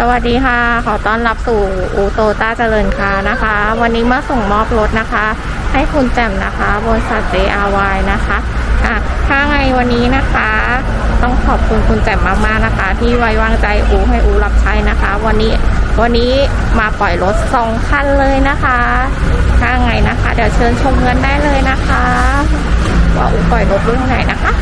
สวัสดีค่ะ ขอต้อนรับสู่อูโตต้าเจริญคานะคะ วันนี้มาส่งมอบรถนะคะ ให้คุณแจ่มนะคะบริษัท JRY นะคะอะถ้าไงวันนี้นะคะ ต้องขอบคุณคุณแจ่มมากๆนะคะ ที่ไว้วางใจอูให้อูรับใช้นะคะ วันนี้วันนี้มาปล่อยรถสองคันเลยนะคะ ถ้าไงนะคะ เดี๋ยวเชิญชมกันได้เลยนะคะ ว่าอูปล่อยรถรุ่นไหนนะคะ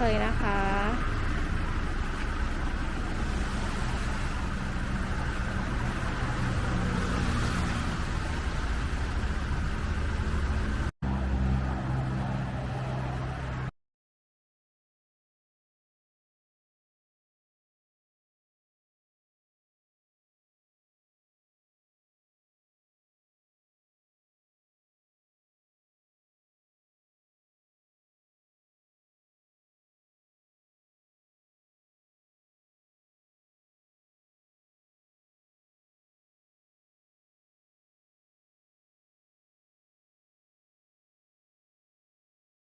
เลยนะคะ